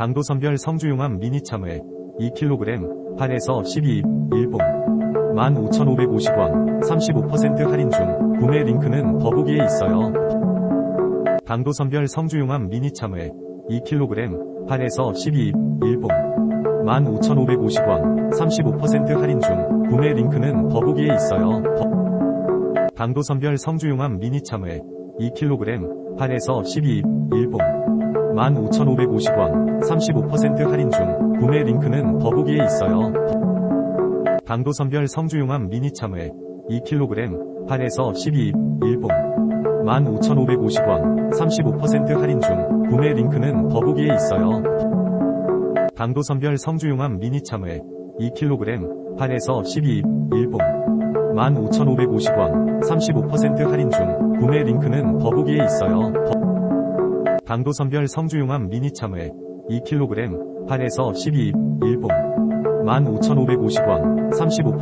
당도 선별 성주용암 미니 참외 2kg 8에서 12 1봉 15,550원 35% 할인 중 구매 링크는 더보기에 있어요. 당도 선별 성주용암 미니 참외 2kg 8에서 12 1봉 15,550원 35% 할인 중 구매 링크는 더보기에 있어요. 더- 당도 선별 성주용암 미니 참외 2kg 8에서 12 1봉 15,550원 35% 할인 중 구매 링크는 더보기에 있어요. 당도 선별 성주용암 미니 참외 2kg 8에서 12 1봉 15,550원 35% 할인 중 구매 링크는 더보기에 있어요. 당도 선별 성주용암 미니 참외 2kg 8에서 12 1봉 15,550원 35% 할인 중 구매 링크는 더보기에 있어요. 더- 당도 선별 성주용암 미니 참외 2kg 8에서 12 1봉 15,550원 35%